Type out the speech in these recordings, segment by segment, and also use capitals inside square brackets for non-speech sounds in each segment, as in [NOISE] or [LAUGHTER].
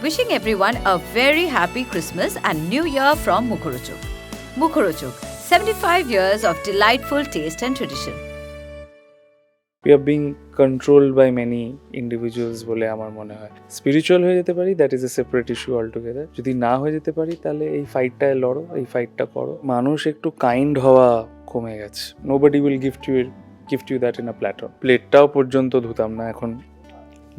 Wishing everyone a very happy Christmas and New Year from Mukhorochuk. Mukhorochuk, 75 years of delightful taste and tradition. we are being controlled by many individuals বলে আমার মনে হয় spiritual হয়ে যেতে পারি that is a separate issue all together যদি না হয়ে যেতে পারি তাহলে এই ফাইটটায় লড়ো এই ফাইটটা করো মানুষ একটু কাইন্ড হওয়া কমে গেছে nobody will gift you gift you that in a platter প্লেটটাও পর্যন্ত ধুতাম না এখন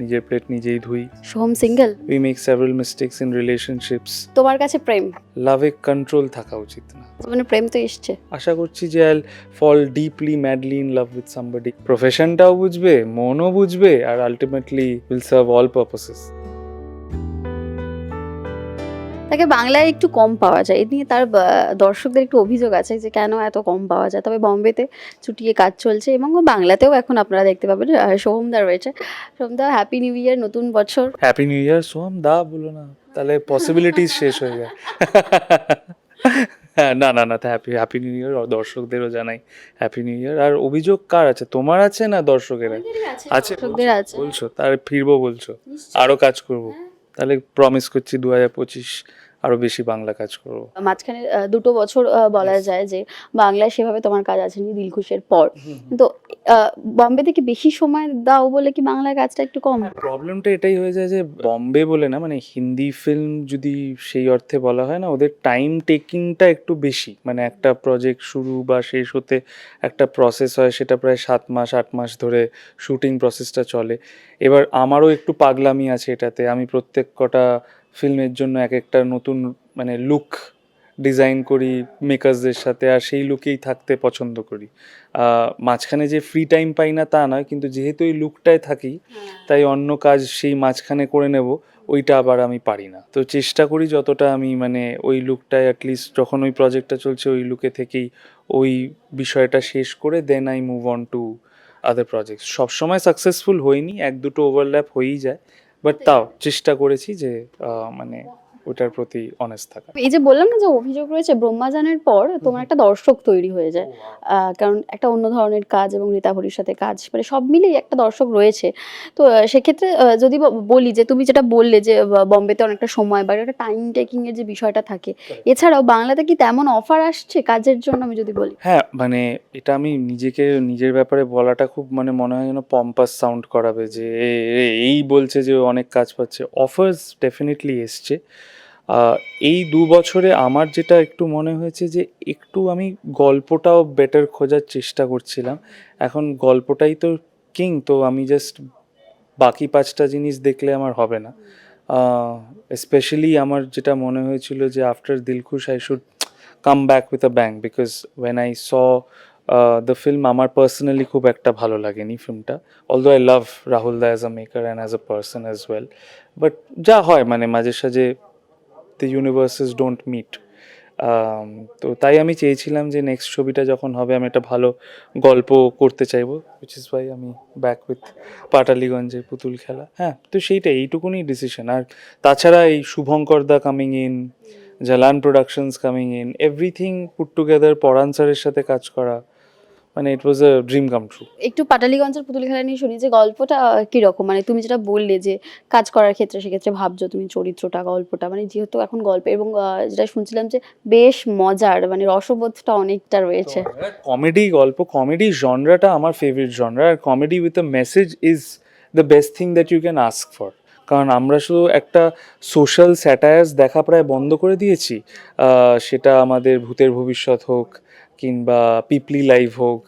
নিজের প্লেট নিজেই ধুই। Soham single we make several mistakes in relationships তোমার কাছে প্রেম? লাভে কন্ট্রোল থাকা উচিত না। মানে প্রেম তো এসছে। আশা করছি যে I fall deeply madly in love with somebody প্রফেশনটাও বুঝবে মনও বুঝবে আর ultimately will serve all purposes তাকে বাংলায় একটু কম পাওয়া যায়। এ নিয়ে তার দর্শকদের একটু অভিযোগ আছে যে কেন এত কম পাওয়া যায়। তবে বম্বেতে চুটিয়ে কাজ চলছে এবং বাংলাতেও এখন আপনারা দেখতে পাবেন সোহমদা রয়েছে। সোহমদা হ্যাপি নিউ ইয়ার নতুন বছর। হ্যাপি নিউ ইয়ার সোহাম দা বলো না। তাহলে পসিবিলিটিস শেষ হয়ে যায়। হ্যাঁ না না না হ্যাপি হ্যাপি নিউ ইয়ার দর্শকদেরও জানাই। হ্যাপি নিউ ইয়ার আর অভিযোগ কার আছে? তোমার আছে না দর্শকের? আছে দর্শকদের আছে। বলছো তার ফিরবো বলছো। আরও কাজ করব। তাহলে প্রমিস করছি দু হাজার পঁচিশ আরও বেশি বাংলা কাজ করব। মাঝখানে দুটো বছর বলা যায় যে বাংলায় সেভাবে তোমার কাজ আসেনি দিলখুশের পর। তো বম্বে থেকে বেশি সময় দাও বলে কি বাংলায় কাজটা একটু কম? প্রবলেমটা এটাই হয়ে যায় যে বম্বে বলে না মানে হিন্দি ফিল্ম যদি সেই অর্থে বলা হয় না ওদের টাইম টেকিংটা একটু বেশি। মানে একটা প্রজেক্ট শুরু বা শেষ হতে একটা প্রসেস হয় সেটা প্রায় সাত মাস আট মাস ধরে শুটিং প্রসেসটা চলে। এবার আমারও একটু পাগলামি আছে এটাতে। আমি প্রত্যেক কটা ফিল্মের জন্য এক একটা নতুন মানে লুক ডিজাইন করি মেকার্সদের সাথে আর সেই লুকেই থাকতে পছন্দ করি। মাঝখানে যে ফ্রি টাইম পাই না তা নয় কিন্তু যেহেতু এই লুকটায় থাকি তাই অন্য কাজ সেই মাঝখানে করে নেব ওইটা আবার আমি পারি না। তো চেষ্টা করি যতটা আমি মানে ওই লুকটায় অ্যাটলিস্ট যখন ওই প্রজেক্টটা চলছে ওই লুকে থেকেই ওই বিষয়টা শেষ করে then I move on to other project সবসময় সাকসেসফুল হয়নি এক দুটো ওভারল্যাপ হয়েই যায় বাট তাও চেষ্টা করেছি যে মানে ওটার প্রতি অনেস্ট থাকা। এই যে বললাম না যে অভিযোগ রয়েছে ব্রহ্মাজানের পর তোমার একটা দর্শক তৈরি হয়ে যায়। কারণ একটা অন্য ধরনের কাজ এবং রীতা রীতাভরির সাথে কাজ মানে সব মিলেই একটা দর্শক রয়েছে। তো সেক্ষেত্রে যদি বলি যে তুমি যেটা বললে যে বম্বেতে অনেকটা সময় বা একটা টাইম টেকিং এর যে বিষয়টা থাকে এছাড়াও বাংলাতে কি তেমন অফার আসছে কাজের জন্য আমি যদি বলি? হ্যাঁ মানে এটা আমি নিজেকে নিজের ব্যাপারে বলাটা খুব মানে মনে হয় যেন পম্পাস সাউন্ড করাবে যে এই বলছে যে অনেক কাজ পাচ্ছে। অফার্স ডেফিনেটলি এসছে। এই দু বছরে আমার যেটা একটু মনে হয়েছে যে একটু আমি গল্পটাও বেটার খোঁজার চেষ্টা করছিলাম। এখন গল্পটাই তো কিং তো আমি জাস্ট বাকি পাঁচটা জিনিস দেখলে আমার হবে না। স্পেশালি আমার যেটা মনে হয়েছিল যে after Dilkhush I should come back with a bang because when I saw the film আমার পার্সোনালি খুব একটা ভালো লাগেনি ফিল্মটা although I love Rahul da as a maker and as a person as well but যা হয় মানে মাঝে সাঝে দ্য ইউনিভার্সেস ডোন্ট মিট তো তাই আমি চেয়েছিলাম যে নেক্সট ছবিটা যখন হবে আমি একটা ভালো গল্প করতে চাইব উইচ ইস ওয়াই আমি ব্যাক উইথ পাটালিগঞ্জের পুতুল খেলা। হ্যাঁ তো সেইটাই এইটুকুনি ডিসিশন আর তাছাড়া এই Shubhankar da coming in Jalan productions coming in everything put together Paran স্যারের সাথে কাজ করা মানে it was a dream come true একটু পাটালিগঞ্জের পুতুল খেলা নিয়ে শুনি যে গল্পটা আহ, কীরকম? মানে তুমি যেটা বললে যে কাজ করার ক্ষেত্রে সেক্ষেত্রে ভাবছ তুমি চরিত্রটা গল্পটা মানে যেহেতু এখন গল্প এবং যেটা শুনছিলাম যে বেশ মজার মানে রসবোধটা অনেকটা রয়েছে। কমেডি গল্প কমেডি জনরাটা আমার favourite genre R comedy with a message is the best thing that you can ask for কারণ আমরা শুধু একটা সোশ্যাল স্যাটায়ার্স দেখা প্রায় বন্ধ করে দিয়েছি। সেটা আমাদের ভূতের ভবিষ্যৎ হোক কিংবা পিপলি লাইভ হোক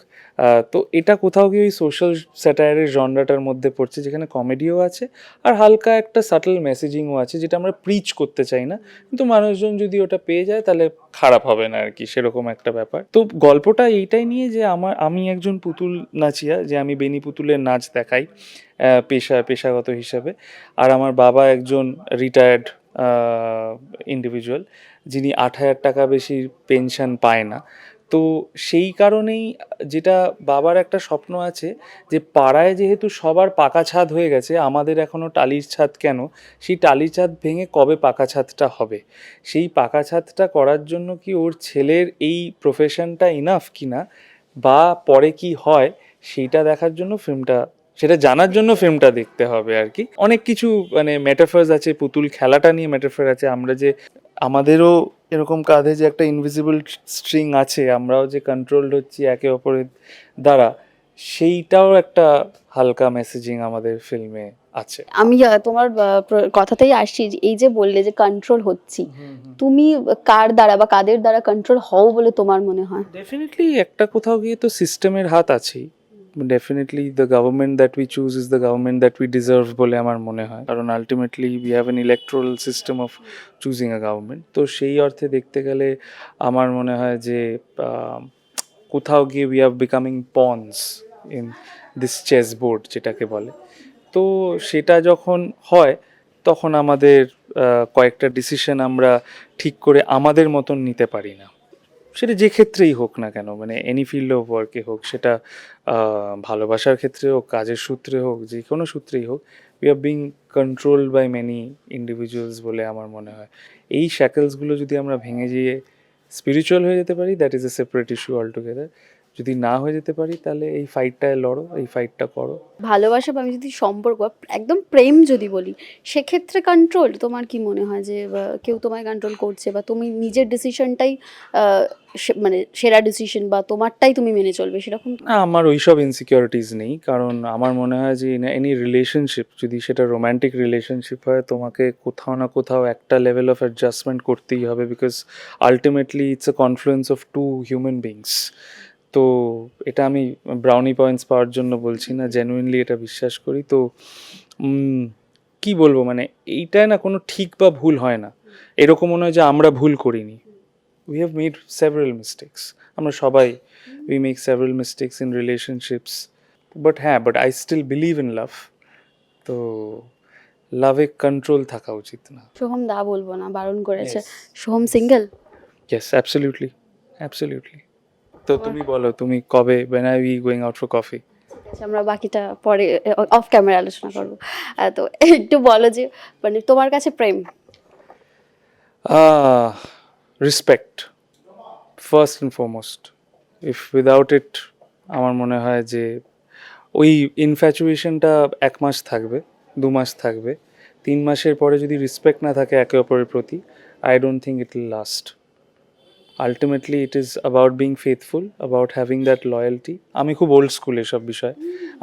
তো এটা কোথাও গিয়ে ওই সোশ্যাল স্যাটায়ারের জনরাটার মধ্যে পড়ছে যেখানে কমেডিও আছে আর হালকা একটা সাটল মেসেজিংও আছে যেটা আমরা প্রিচ করতে চাই না। কিন্তু মানুষজন যদি ওটা পেয়ে যায় তাহলে খারাপ হবে না আর কি, সেরকম একটা ব্যাপার। তো গল্পটা এইটাই নিয়ে যে আমার, আমি একজন পুতুল নাচিয়া, যে আমি বেনি পুতুলের নাচ দেখাই পেশা, পেশাগত হিসাবে। আর আমার বাবা একজন রিটায়ার্ড ইন্ডিভিজুয়াল যিনি আট হাজার টাকা বেশি পেনশন পায় না। তো সেই কারণেই যেটা বাবার একটা স্বপ্ন আছে যে পাড়ায় যেহেতু সবার পাকা ছাদ হয়ে গেছে, আমাদের এখনও টালির ছাদ কেন? সেই টালির ছাদ ভেঙে কবে পাকা ছাদটা হবে? সেই পাকা ছাদটা করার জন্য কি ওর ছেলের এই প্রফেশনটা ইনাফ কিনা বা পরে কি হয়, সেইটা দেখার জন্য ফিল্মটা সেটা জানার জন্য ফিল্মটা দেখতে হবে আর কি। অনেক কিছু মানে মেটাফার্স আছে, পুতুল খেলাটা নিয়ে মেটাফার আছে। আমরা যে আমাদেরও এরকম কাঁধে যে একটা ইনভিজিবল স্ট্রিং আছে আমরাও যে কন্ট্রোলড হচ্ছি একে অপরের দ্বারা সেইটাও একটা হালকা মেসেজিং আমাদের ফিল্মে আছে। আমি তোমার কথাতেই আসছি এই যে বললে যে কন্ট্রোল হচ্ছি তুমি কার দ্বারা বা কাদের দ্বারা কন্ট্রোল হও বলে তোমার মনে হয়? ডেফিনেটলি একটা কোথাও গিয়ে তো সিস্টেমের হাত আছেই। Definitely the government that we choose is the government that we deserve বলে আমার মনে হয়। কারণ ultimately we have an electoral system of choosing a government তো সেই অর্থে দেখতে গেলে আমার মনে হয় যে কোথাও গিয়ে we are becoming pawns in this chess board যেটাকে বলে। তো সেটা যখন হয়, তখন আমাদের কয়েকটা ডিসিশন আমরা ঠিক করে আমাদের মতন নিতে পারি না। সেটা যে ক্ষেত্রেই হোক না কেন মানে এনি ফিল্ড অফ ওয়ার্কে হোক, সেটা ভালোবাসার ক্ষেত্রে হোক, কাজের সূত্রে হোক, যে কোনো সূত্রেই হোক we are being control by many individuals বলে আমার মনে হয়। এই শ্যাকেলসগুলো যদি আমরা ভেঙে যেয়ে স্পিরিচুয়াল হয়ে যেতে পারি that is a separate issue all together যদি না হয়ে যেতে পারি তাহলে এই ফাইটটায় লড়ো এই ফাইটটা করো। ভালোবাসা বা আমি যদি সম্পর্ক একদম প্রেম যদি বলি সেক্ষেত্রে কন্ট্রোল তোমার কি মনে হয় যে কেউ তোমায় কন্ট্রোল করছে বা তুমি নিজের ডিসিশনটাই মানে সেরা ডিসিশন বা তোমারটাই তুমি মেনে চলবে সেরকম? না আমার ওইসব ইনসিকিউরিটিস নেই কারণ আমার মনে হয় যে ইন এনি রিলেশনশিপ যদি সেটা রোম্যান্টিক রিলেশনশিপ হয় তোমাকে কোথাও না কোথাও একটা লেভেল অফ অ্যাডজাস্টমেন্ট করতেই হবে because ultimately it's a confluence of two human beings তো এটা আমি ব্রাউনি পয়েন্টস পাওয়ার জন্য বলছি না জেনুইনলি এটা বিশ্বাস করি। তো কি বলব মানে এইটায় না কোনো ঠিক বা ভুল হয় না। এরকম মনে হয় যে আমরা ভুল করিনি। We have made several mistakes আমরা সবাই we make several mistakes in relationships but হ্যাঁ but I still believe in love তো লাভে কন্ট্রোল থাকা উচিত না। সোহম দা বলব না বারণ করেছে. Soham single yes absolutely absolutely তো তুমি বলো তুমি কবে when are we going out for coffee? আচ্ছা, আমরা বাকিটা পরে অফ ক্যামেরা আলোচনা করব। তো একটু বলো যে মানে তোমার কাছে প্রেম? Respect first and foremost if without it আমার মনে হয় যে ওই ইনফ্যাচুয়েশনটা এক মাস থাকবে দু মাস থাকবে। তিন মাসের পরে যদি রেসপেক্ট না থাকে একে অপরের প্রতি I don't think it will last ultimately it is about being faithful about having that loyalty আমি খুব ওল্ড স্কুল এসব বিষয়।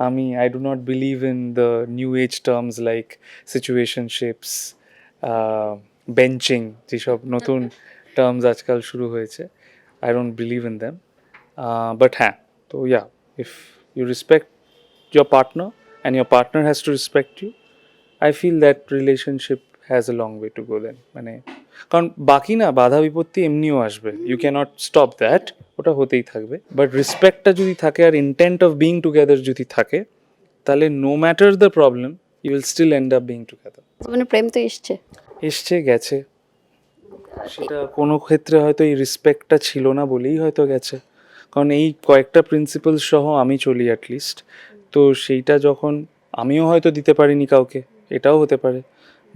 আমি I do not believe in the new age terms like situationships benching যেসব নতুন [LAUGHS] টার্মস আজকাল শুরু হয়েছে। I don't believe in them but হ্যাঁ তো yeah if you respect your partner and your partner has to respect you i feel that relationship has a long way to go then মানে কারণ বাকি না বাধা বিপত্তি এমনিও আসবে। ইউ ক্যানট স্টপ দ্যাট ওটা হতেই থাকবে। বাট রেসপেক্টটা যদি থাকে আর ইন্টেন্ট অফ বিং টুগেদার যদি থাকে তাহলে no matter the problem you will still end up being together মানে প্রেম তো এসছে। এসছে গেছে। সেটা কোনো ক্ষেত্রে হয়তো এই রেসপেক্টটা ছিল না বলেই হয়তো গেছে। কারণ এই কয়েকটা প্রিন্সিপাল সহ আমি চলি অ্যাটলিস্ট তো সেইটা যখন আমিও হয়তো দিতে পারিনি কাউকে এটাও হতে পারে।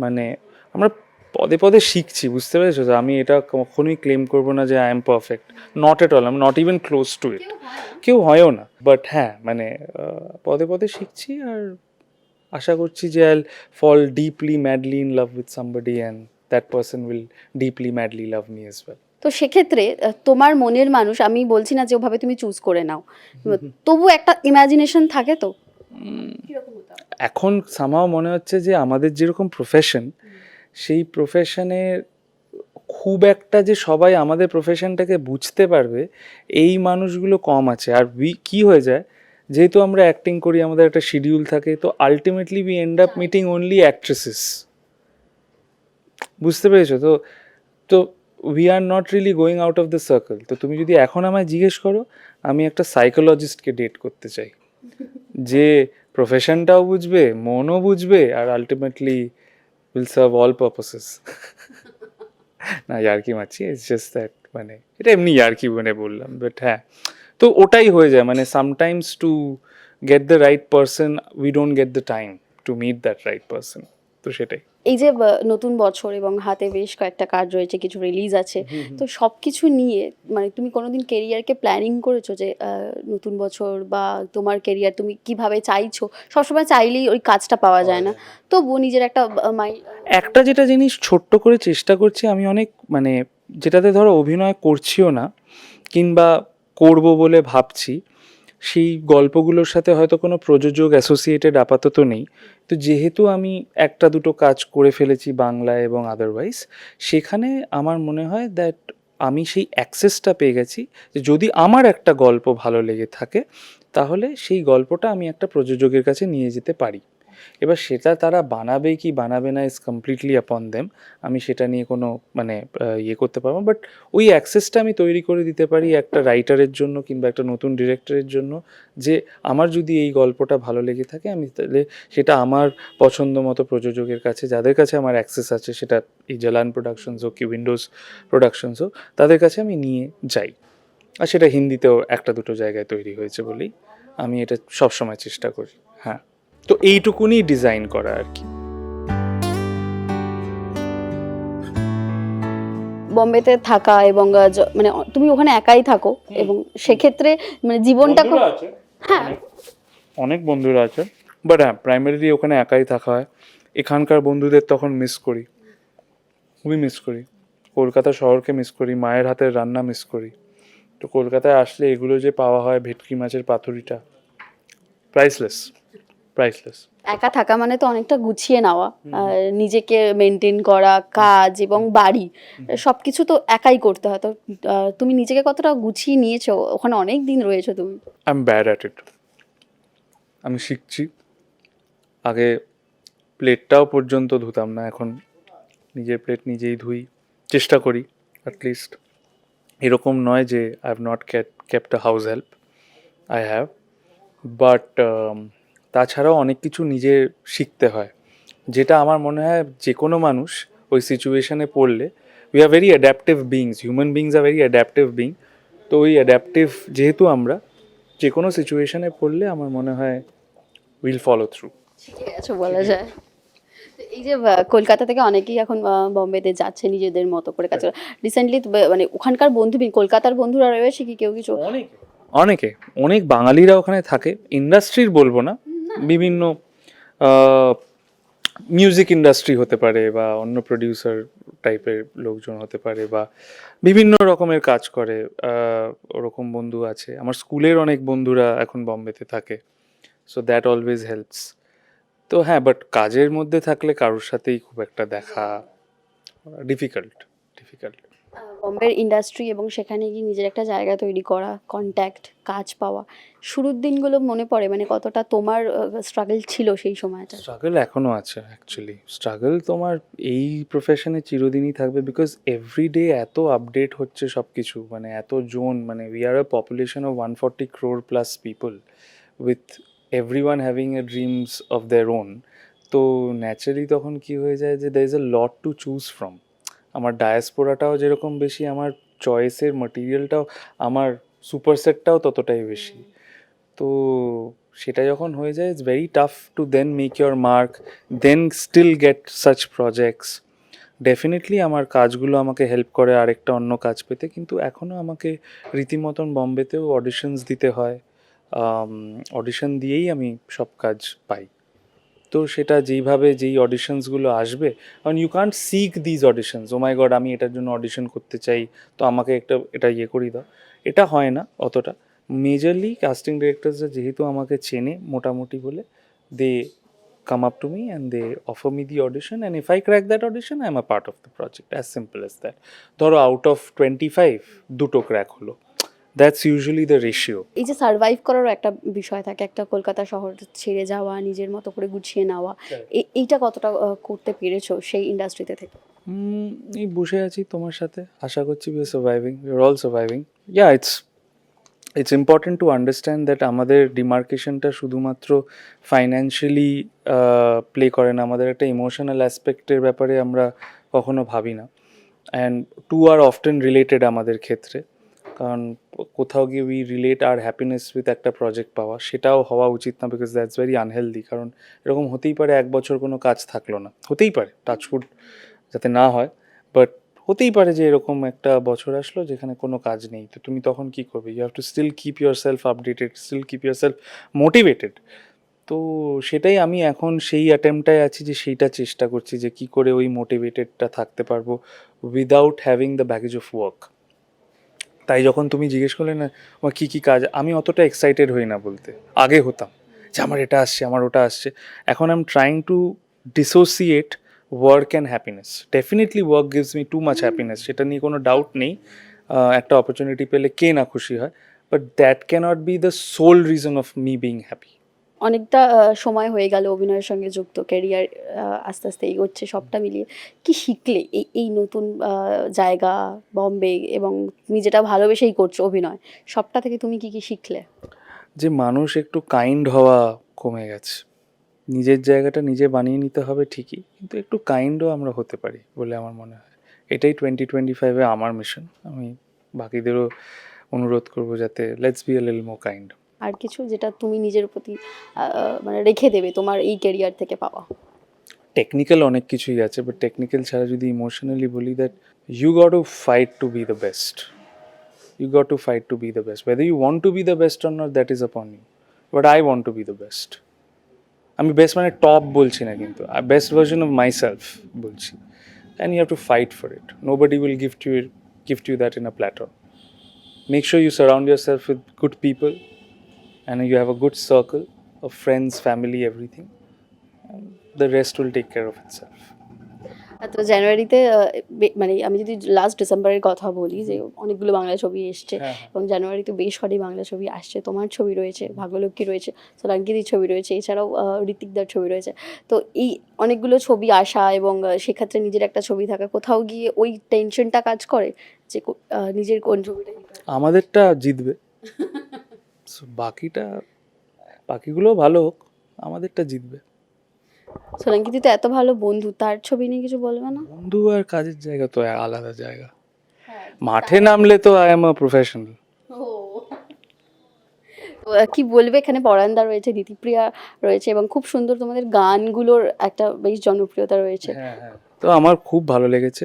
মানে আমরা পদে পদে শিখছি বুঝতে পেরেছ? যে আমি এটা কখনোই ক্লেম করব না যে I am perfect not at all am not even close to it কেউ হয়ও না। বাট হ্যাঁ মানে পদে পদে শিখছি আর আশা করছি যে I fall deeply madly in love with somebody and that person will deeply madly love me as well তো সেক্ষেত্রে তোমার মনের মানুষ আমি বলছি না যে ওভাবে তুমি চুজ করে নাও। তবু একটা ইমাজিনেশন থাকে তো? এখন সামাও মনে হচ্ছে যে আমাদের যেরকম প্রফেশন সেই প্রফেশনের খুব একটা যে সবাই আমাদের প্রফেশনটাকে বুঝতে পারবে এই মানুষগুলো কম আছে। আর উই কি হয়ে যায়? যেহেতু আমরা অ্যাক্টিং করি আমাদের একটা শিডিউল থাকে তো ultimately we end up meeting only actresses বুঝতে পেরেছ? তো তো we are not really going out of the circle তো তুমি যদি এখন আমায় জিজ্ঞেস করো আমি একটা সাইকোলজিস্টকে ডেট করতে চাই। যে প্রফেশনটাও বুঝবে মনও বুঝবে আর ultimately will serve all purposes না, ইয়ার্কি মারছি ইটস জাস্ট দ্যাট মানে এটা এমনি ইয়ার্কি মানে বললাম বাট হ্যাঁ। তো ওটাই হয়ে যায় মানে sometimes to get the right person we don't get the time to meet that right person তো সেটাই। এই যে নতুন বছর এবং হাতে বেশ কয়েকটা কাজ রয়েছে কিছু রিলিজ আছে। তো সব কিছু নিয়ে মানে তুমি কোনোদিন কেরিয়ারকে প্ল্যানিং করেছ যে নতুন বছর বা তোমার কেরিয়ার তুমি কীভাবে চাইছো? সবসময় চাইলেই ওই কাজটা পাওয়া যায় না। তবুও নিজের একটা মাই একটা যেটা জিনিস ছোট্ট করে চেষ্টা করছি আমি অনেক মানে যেটাতে ধরো অভিনয় করছিও না কিংবা করব বলে ভাবছি সেই গল্পগুলোর সাথে হয়তো কোনো প্রযোজক অ্যাসোসিয়েটেড আপাতত নেই। তো যেহেতু আমি একটা দুটো কাজ করে ফেলেছি বাংলা এবং আদারওয়াইজ সেখানে আমার মনে হয় দ্যাট আমি সেই অ্যাক্সেসটা পেয়ে গেছি যে যদি আমার একটা গল্প ভালো লেগে থাকে, তাহলে সেই গল্পটা আমি একটা প্রযোজকের কাছে নিয়ে যেতে পারি। এবার সেটা তারা বানাবে কি বানাবে না ইজ কমপ্লিটলি আপন দেম আমি সেটা নিয়ে কোনো মানে ইয়ে করতে পারব বাট ওই অ্যাক্সেসটা আমি তৈরি করে দিতে পারি একটা রাইটারের জন্য কিংবা একটা নতুন ডিরেক্টরের জন্য। যে আমার যদি এই গল্পটা ভালো লেগে থাকে, আমি তাহলে সেটা আমার পছন্দ মতো প্রযোজকের কাছে, যাদের কাছে আমার অ্যাক্সেস আছে, সেটা এই জালান প্রোডাকশনস হোক কি উইন্ডোজ প্রোডাকশনস হোক, তাদের কাছে আমি নিয়ে যাই। আর সেটা হিন্দিতেও একটা দুটো জায়গায় তৈরি হয়েছে বলেই আমি এটা সবসময় চেষ্টা করি। হ্যাঁ। তো এইটুকুনি ডিজাইন করা আর কি। বম্বেতে থাকা এবং মানে তুমি ওখানে একাই থাকো এবং সেক্ষেত্রে মানে জীবনটা খুব হ্যাঁ। অনেক বন্ধুরা আছে। বাট হ্যাঁ প্রাইমারিলি ওখানে একাই থাকা হয়। এখানকার বন্ধুদের তখন মিস করি। খুবই মিস করি। কলকাতা শহরকে মিস করি মায়ের হাতের রান্না মিস করি। তো কলকাতায় আসলে এগুলো যে পাওয়া হয় ভেটকি মাছের পাতুরিটা প্রাইসলেস প্রাইসলেস একা থাকা মানে তো অনেকটা গুছিয়ে নেওয়া। নিজেকে মেনটেন করা কাজ এবং বাড়ি সবকিছু তো একাই করতে হয়। তো তুমি নিজেকে কতটা গুছিয়ে নিয়েছো? ওখানে অনেক দিন রয়েছো তুমি। I am bad at it আমি শিখছি। আগে প্লেটটাও পর্যন্ত ধুতাম না। এখন নিজের প্লেট নিজেই ধুই। চেষ্টা করি অ্যাটলিস্ট এরকম নয় যে I have not kept a house help I have but তাছাড়াও অনেক কিছু নিজে শিখতে হয়। যেটা আমার মনে হয় যে কোনো মানুষ ওই সিচুয়েশানে পড়লে we are very adaptive beings human beings are very adaptive being তো ওই অ্যাডাপটিভ যেহেতু আমরা যে কোনো সিচুয়েশানে পড়লে আমার মনে হয় উইল ফলো থ্রু শিখে গেছো বলা যায়। এই যে কলকাতা থেকে অনেকেই এখন বম্বেতে যাচ্ছে নিজেদের মতো করে কাজ রিসেন্টলি মানে ওখানকার বন্ধু কলকাতার বন্ধুরা রয়েছে কি? কেউ কিছু? অনেকে। অনেকে। অনেক বাঙালিরা ওখানে থাকে। ইন্ডাস্ট্রির বলব না। বিভিন্ন মিউজিক ইন্ডাস্ট্রি হতে পারে বা অন্য প্রডিউসার টাইপের লোকজন হতে পারে বা বিভিন্ন রকমের কাজ করে ওরকম বন্ধু আছে। আমার স্কুলের অনেক বন্ধুরা এখন বম্বেতে থাকে সো দ্যাট অলওয়েজ হেল্পস তো হ্যাঁ বাট কাজের মধ্যে থাকলে কারোর সাথেই খুব একটা দেখা ডিফিকাল্ট ডিফিকাল্ট বম্বের ইন্ডাস্ট্রি এবং সেখানে গিয়ে নিজের একটা জায়গা তৈরি করা কন্ট্যাক্ট কাজ পাওয়া, শুরুর দিনগুলো মনে পড়ে? মানে কতটা তোমার স্ট্রাগল ছিল সেই সময়টা স্ট্রাগল এখনও আছে অ্যাকচুয়ালি স্ট্রাগল তোমার এই প্রফেশনে চিরদিনই থাকবে বিকজ এভরিডে এত আপডেট হচ্ছে সব কিছু মানে এত জোন মানে we are a population of one forty crore plus people with every one having a dreams of their own তো ন্যাচারালি তখন কি হয়ে যায় যে there is a lot to choose from আমার ডায়াসপোরাটাও যেরকম বেশি আমার চয়েসের মাটেরিয়ালটাও আমার সুপারসেটটাও ততটাই বেশি। তো সেটা যখন হয়ে যায় it's very tough to then make your mark then still get such projects definitely আমার কাজগুলো আমাকে হেল্প করে আরেকটা অন্য কাজ পেতে কিন্তু এখনও আমাকে রীতিমতন বম্বেতেও অডিশনস দিতে হয়। অডিশন দিয়েই আমি সব কাজ পাই। তো সেটা যেইভাবে যেই অডিশনসগুলো আসবে, কারণ you can't seek these auditions oh my God আমি এটার জন্য অডিশন করতে চাই, তো আমাকে একটা, এটা ইয়ে করি দাও। এটা হয় না অতটা। মেজরলি কাস্টিং ডিরেক্টরসরা যেহেতু আমাকে চেনে মোটামুটি বলে they come up to me and they offer me the audition and if I crack that audition I am a part of the project as simple as that ধরো আউট অফ টোয়েন্টি ফাইভ দুটো crack হলো। That's usually the ratio এই যে survive করারও একটা বিষয় থাকে একটা কলকাতা শহর ছেড়ে যাওয়া নিজের মতো করে গুছিয়ে নেওয়া এইটা কতটা করতে পেরেছ সেই ইন্ডাস্ট্রিতে থেকে? এই বসে আছি তোমার সাথে আশা করছি we are surviving we are all surviving yeah it's it's important to understand that আমাদের ডিমার্কেশনটা শুধুমাত্র ফাইন্যান্সিয়ালি প্লে করে না আমাদের একটা ইমোশনাল অ্যাসপেক্টের ব্যাপারে আমরা কখনো ভাবি না। And two are often related আমাদের ক্ষেত্রে। কারণ কোথাও গিয়ে we relate our happiness with একটা প্রজেক্ট পাওয়া, সেটাও হওয়া উচিত না বিকজ দ্যাটস ভেরি আনহেলদি কারণ এরকম হতেই পারে এক বছর কোনো কাজ থাকল না। হতেই পারে টাচফুড যাতে না হয় বাট হতেই পারে যে এরকম একটা বছর আসলো যেখানে কোনো কাজ নেই। তো তুমি তখন কি করবে? You have to still keep yourself updated still keep yourself motivated তো সেটাই আমি এখন সেই অ্যাটেম্পটায় আছি যে সেইটা চেষ্টা করছি যে কি করে ওই মোটিভেটেডটা থাকতে পারব without having the baggage of work তাই যখন তুমি জিজ্ঞেস করলে না আমার কী কী কাজ? আমি অতটা এক্সাইটেড হই না বলতে। আগে হতাম যে আমার এটা আসছে আমার ওটা আসছে। এখন I am trying to dissociate work and happiness definitely work gives me too much happiness সেটা নিয়ে কোনো ডাউট নেই। একটা অপরচুনিটি পেলে কে না খুশি হয়? But that cannot be the sole reason of me being happy অনেকটা সময় হয়ে গেল অভিনয়ের সঙ্গে যুক্ত ক্যারিয়ার আস্তে আস্তে এগোচ্ছে সবটা মিলিয়ে। কি শিখলে এই এই নতুন জায়গা, বম্বে এবং তুমি যেটা ভালোবেসেই করছ অভিনয়, সবটা থেকে তুমি কি কি শিখলে? যে মানুষ একটু কাইন্ড হওয়া কমে গেছে। নিজের জায়গাটা নিজে বানিয়ে নিতে হবে ঠিকই, কিন্তু একটু কাইন্ডও আমরা হতে পারি বলে আমার মনে হয়। এটাই টোয়েন্টি টোয়েন্টি ফাইভে আমার মিশন আমি বাকিদেরও অনুরোধ করব যাতে লেটস বি এ লিল মো কাইন্ড আর কিছু যেটা তুমি নিজের প্রতি মানে রেখে দেবে তোমার এই ক্যারিয়ার থেকে পাওয়া? টেকনিক্যাল অনেক কিছুই আছে বাট টেকনিক্যাল ছাড়া যদি ইমোশনালি বলি that you got to fight to be the best you got to fight to be the best whether you want to be the best or not that is upon you but I want to be the best আমি best মানে top বলছি না কিন্তু best version of myself বলছি। And you have to fight for it nobody will gift you gift you that in a platter make sure you surround yourself with good people and you have a good circle of friends family everything the rest will take care of itself. তো জানুয়ারিতে মানে আমি যদি last ডিসেম্বরের কথা বলি যে অনেকগুলো বাংলা ছবি এসছে হ্যাঁ, এবং জানুয়ারিতে বেশ কটি বাংলা ছবি আসছে। তোমার ছবি রয়েছে ভাগ্যলক্ষ্মী রয়েছে সোলাঙ্কিদির ছবি রয়েছে এছাড়াও আহ, ঋত্বিকদার ছবি রয়েছে। তো এই অনেকগুলো ছবি আসা এবং সেক্ষেত্রে নিজের একটা ছবি থাকা কোথাও গিয়ে ওই টেনশনটা কাজ করে যে নিজের কোন ছবিটা। আমাদেরটা জিতবে। [LAUGHS] বাকিটা বাকিগুলো ভালো হোক আমাদেরটা জিতবে। সোলাঙ্কিদি তো এত ভালো বন্ধু তার ছবি নিয়ে কিছু বলবে না? বন্ধু আর কাজের জায়গা তো আলাদা জায়গা। মাঠে নামলে তো আই এম আ প্রফেশনাল কি বলবে? এখানে পরান্দা রয়েছে দিতিপ্রিয়া রয়েছে এবং খুব সুন্দর তোমাদের গানগুলোর একটা বেশ জনপ্রিয়তা রয়েছে। হ্যাঁ হ্যাঁ। তো আমার খুব ভালো লেগেছে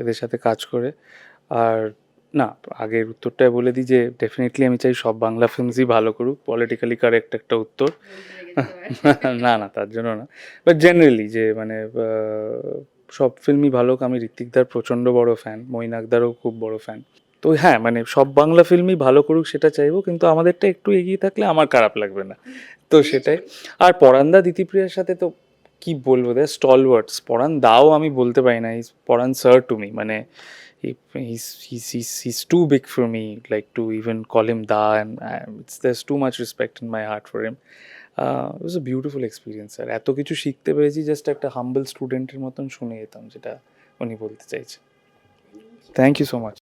এদের সাথে কাজ করে। আর না আগের উত্তরটাই বলে দিই যে ডেফিনেটলি আমি চাই সব বাংলা ফিল্মসই ভালো করুক পলিটিক্যালি কারেক্ট একটা উত্তর। [LAUGHS] না না তার জন্য না। বাট জেনারেলি যে মানে সব ফিল্মই ভালো হোক আমি ঋত্বিকদার প্রচণ্ড বড় ফ্যান মৈনাকদারও খুব বড় ফ্যান তো হ্যাঁ মানে সব বাংলা ফিল্মই ভালো করুক সেটা চাইব কিন্তু আমাদেরটা একটু এগিয়ে থাকলে আমার খারাপ লাগবে না। তো সেটাই। আর পরান্দা দিতিপ্রিয়ার সাথে তো কি বলব দে স্টল ওয়ার্ডস পরান দাও আমি বলতে পারি না is Paran sir to me মানে his too big for me like to even call him the and it's this too much respect in my heart for him it was a beautiful experience আর এত কিছু শিখতে পেরেছি just একটা হাম্বল স্টুডেন্টের মতন শুনে যেতাম, যেটা উনি বলতে চাইছে থ্যাংক ইউ সো মাচ